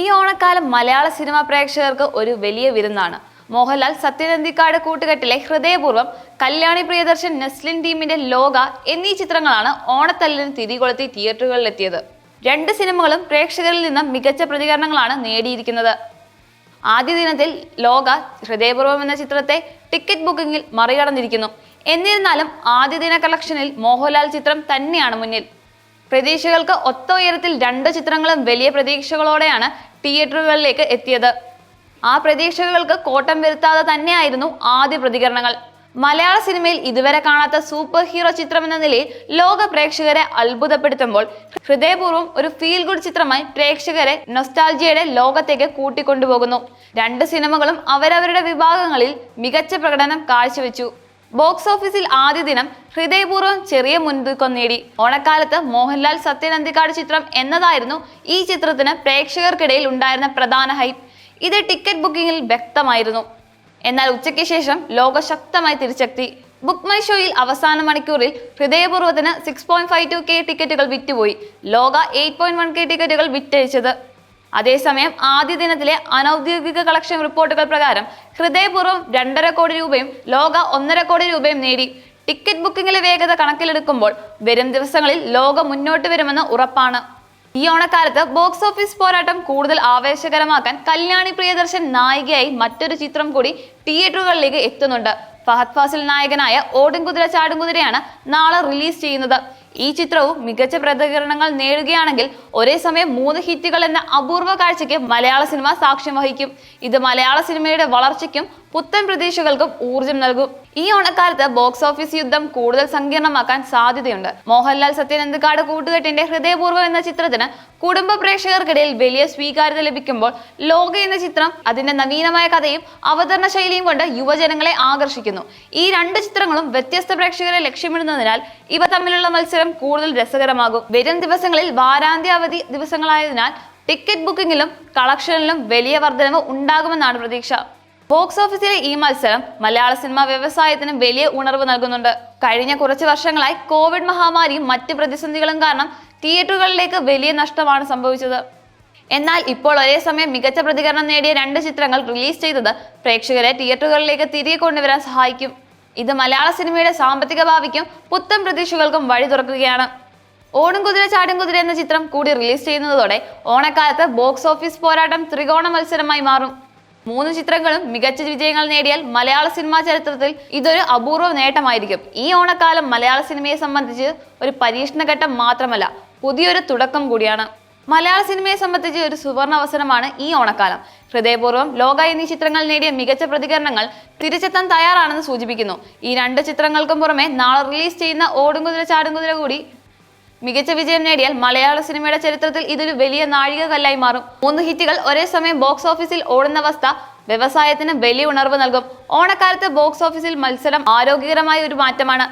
ഈ ഓണക്കാലം മലയാള സിനിമാ പ്രേക്ഷകർക്ക് ഒരു വലിയ വിരുന്നാണ്. മോഹൻലാൽ സത്യനന്ദിക്കാട് കൂട്ടുകെട്ടിലെ ഹൃദയപൂർവം കല്യാണി പ്രിയദർശൻ നെസ്ലിൻ ടീമിന്റെ ലോക എന്നീ ചിത്രങ്ങളാണ് ഓണത്തല്ലിന് തിരികൊളുത്തി തിയേറ്ററുകളിലെത്തിയത്. രണ്ട് സിനിമകളും പ്രേക്ഷകരിൽ നിന്ന് മികച്ച പ്രതികരണങ്ങളാണ് നേടിയിരിക്കുന്നത്. ആദ്യ ദിനത്തിൽ ലോക ഹൃദയപൂർവം എന്ന ചിത്രത്തെ ടിക്കറ്റ് ബുക്കിംഗിൽ മറികടന്നിരിക്കുന്നു. എന്നിരുന്നാലും ആദ്യ ദിന കളക്ഷനിൽ മോഹൻലാൽ ചിത്രം തന്നെയാണ് മുന്നിൽ. പ്രതീക്ഷകൾക്ക് ഒത്ത ഉയരത്തിൽ രണ്ട് ചിത്രങ്ങളും വലിയ പ്രതീക്ഷകളോടെയാണ് തിയേറ്ററുകളിലേക്ക് എത്തിയത്. ആ പ്രതീക്ഷകൾക്ക് കോട്ടം വരുത്താതെ തന്നെയായിരുന്നു ആദ്യ പ്രതികരണങ്ങൾ. മലയാള സിനിമയിൽ ഇതുവരെ കാണാത്ത സൂപ്പർ ഹീറോ ചിത്രം എന്ന നിലയിൽ ലോക പ്രേക്ഷകരെ അത്ഭുതപ്പെടുത്തുമ്പോൾ ഹൃദയപൂർവം ഒരു ഫീൽ ഗുഡ് ചിത്രമായി പ്രേക്ഷകരെ നൊസ്റ്റാൾജിയുടെ ലോകത്തേക്ക് കൂട്ടിക്കൊണ്ടുപോകുന്നു. രണ്ട് സിനിമകളും അവരവരുടെ വിഭാഗങ്ങളിൽ മികച്ച പ്രകടനം കാഴ്ചവെച്ചു. ബോക്സ് ഓഫീസിൽ ആദ്യ ദിനം ഹൃദയപൂർവം ചെറിയ മുൻതൂക്കം നേടി. ഓണക്കാലത്ത് മോഹൻലാൽ സത്യനന്ദിക്കാട് ചിത്രം എന്നതായിരുന്നു ഈ ചിത്രത്തിന് പ്രേക്ഷകർക്കിടയിൽ ഉണ്ടായിരുന്ന പ്രധാന ഹൈപ്പ് ഇത് ടിക്കറ്റ് ബുക്കിംഗിൽ വ്യക്തമായിരുന്നു. എന്നാൽ ഉച്ചയ്ക്ക് ശേഷം ലോക ശക്തമായി തിരിച്ചെത്തി. ബുക്ക് മൈ ഷോയിൽ അവസാന മണിക്കൂറിൽ ഹൃദയപൂർവത്തിന് six point five two K ടിക്കറ്റുകൾ വിറ്റുപോയി. ലോക എയ്റ്റ് പോയിന്റ് വൺ കെ ടിക്കറ്റുകൾ വിറ്റഴിച്ചത്. അതേസമയം ആദ്യ ദിനത്തിലെ അനൌദ്യോഗിക കളക്ഷൻ റിപ്പോർട്ടുകൾ പ്രകാരം ഹൃദയപൂർവം രണ്ടര കോടി രൂപയും ലോക ഒന്നര കോടി രൂപയും നേടി. ടിക്കറ്റ് ബുക്കിംഗിലെ വേഗത കണക്കിലെടുക്കുമ്പോൾ വരും ദിവസങ്ങളിൽ ലോകം മുന്നോട്ട് വരുമെന്ന് ഉറപ്പാണ്. ഈ ഓണക്കാലത്ത് ബോക്സ് ഓഫീസ് പോരാട്ടം കൂടുതൽ ആവേശകരമാക്കാൻ കല്യാണി പ്രിയദർശൻ നായികയായി മറ്റൊരു ചിത്രം കൂടി തിയേറ്ററുകളിലേക്ക് എത്തുന്നുണ്ട്. ഫഹദ് ഫാസിൽ നായകനായ ഓടുംകുതിര ചാടുംകുതിരയാണ് നാളെ റിലീസ് ചെയ്യുന്നത്. ഈ ചിത്രവും മികച്ച പ്രതികരണങ്ങൾ നേടുകയാണെങ്കിൽ ഒരേ സമയം മൂന്ന് ഹിറ്റുകൾ എന്ന അപൂർവ കാഴ്ചയ്ക്ക് മലയാള സിനിമ സാക്ഷ്യം വഹിക്കും. ഇത് മലയാള സിനിമയുടെ വളർച്ചയ്ക്കും പുത്തൻ പ്രതീക്ഷകൾക്കും ഊർജം നൽകും. ഈ ഓണക്കാലത്ത് ബോക്സ് ഓഫീസ് യുദ്ധം കൂടുതൽ സങ്കീർണമാക്കാൻ സാധ്യതയുണ്ട്. മോഹൻലാൽ സത്യനന്ദക്കാട് കൂട്ടുകെട്ടിന്റെ ഹൃദയപൂർവം എന്ന ചിത്രത്തിന് കുടുംബ പ്രേക്ഷകർക്കിടയിൽ വലിയ സ്വീകാര്യത ലഭിക്കുമ്പോൾ ലോക എന്ന ചിത്രം അതിന്റെ നവീനമായ കഥയും അവതരണ ശൈലിയും കൊണ്ട് യുവജനങ്ങളെ ആകർഷിക്കുന്നു. ഈ രണ്ട് ചിത്രങ്ങളും വ്യത്യസ്ത പ്രേക്ഷകരെ ലക്ഷ്യമിടുന്നതിനാൽ ഇവ തമ്മിലുള്ള മത്സരം കൂടുതൽ രസകരമാകും. വരും ദിവസങ്ങളിൽ വാരാന്ത്യ അവധി ദിവസങ്ങളായതിനാൽ ടിക്കറ്റ് ബുക്കിംഗിലും കളക്ഷനിലും വലിയ വർധനവ് ഉണ്ടാകുമെന്നാണ് പ്രതീക്ഷ. ബോക്സ് ഓഫീസിലെ ഈ മത്സരം മലയാള സിനിമാ വ്യവസായത്തിന് വലിയ ഉണർവ് നൽകുന്നുണ്ട്. കഴിഞ്ഞ കുറച്ച് വർഷങ്ങളായി കോവിഡ് മഹാമാരിയും മറ്റ് പ്രതിസന്ധികളും കാരണം തിയേറ്ററുകളിലേക്ക് വലിയ നഷ്ടമാണ് സംഭവിച്ചത്. എന്നാൽ ഇപ്പോൾ ഒരേ സമയം മികച്ച പ്രതികരണം നേടിയ രണ്ട് ചിത്രങ്ങൾ റിലീസ് ചെയ്തത് പ്രേക്ഷകരെ തിയേറ്ററുകളിലേക്ക് തിരികെ കൊണ്ടുവരാൻ സഹായിക്കും. ഇത് മലയാള സിനിമയുടെ സാമ്പത്തിക ഭാവിക്കും പുത്തൻ പ്രതീക്ഷകൾക്കും വഴി തുറക്കുകയാണ്. ഓടും കുതിര ചാടും കുതിര എന്ന ചിത്രം കൂടി റിലീസ് ചെയ്യുന്നതോടെ ഓണക്കാലത്ത് ബോക്സ് ഓഫീസ് പോരാട്ടം ത്രികോണ മത്സരമായി മാറും. മൂന്ന് ചിത്രങ്ങളും മികച്ച വിജയങ്ങൾ നേടിയാൽ മലയാള സിനിമാ ചരിത്രത്തിൽ ഇതൊരു അപൂർവ നേട്ടമായിരിക്കും. ഈ ഓണക്കാലം മലയാള സിനിമയെ സംബന്ധിച്ച് ഒരു പരീക്ഷണഘട്ടം മാത്രമല്ല പുതിയൊരു തുടക്കം കൂടിയാണ്. മലയാള സിനിമയെ സംബന്ധിച്ച് ഒരു സുവർണ അവസരമാണ് ഈ ഓണക്കാലം. ഹൃദയപൂർവം ലോക എന്നീ ചിത്രങ്ങൾ നേടിയ മികച്ച പ്രതികരണങ്ങൾ തിരിച്ചെത്താൻ തയ്യാറാണെന്ന് സൂചിപ്പിക്കുന്നു. ഈ രണ്ട് ചിത്രങ്ങൾക്കും പുറമെ നാളെ റിലീസ് ചെയ്യുന്ന ഓടുംകുതിര ചാടുംകുതിര കൂടി മികച്ച വിജയം നേടിയാൽ മലയാള സിനിമയുടെ ചരിത്രത്തിൽ ഇതൊരു വലിയ നാഴികകല്ലായി മാറും. മൂന്ന് ഹിറ്റുകൾ ഒരേ സമയം ബോക്സ് ഓഫീസിൽ ഓടുന്ന അവസ്ഥ വ്യവസായത്തിന് വലിയ ഉണർവ് നൽകും. ഓണക്കാലത്ത് ബോക്സ് ഓഫീസിൽ മത്സരം ആരോഗ്യകരമായ ഒരു മാറ്റമാണ്.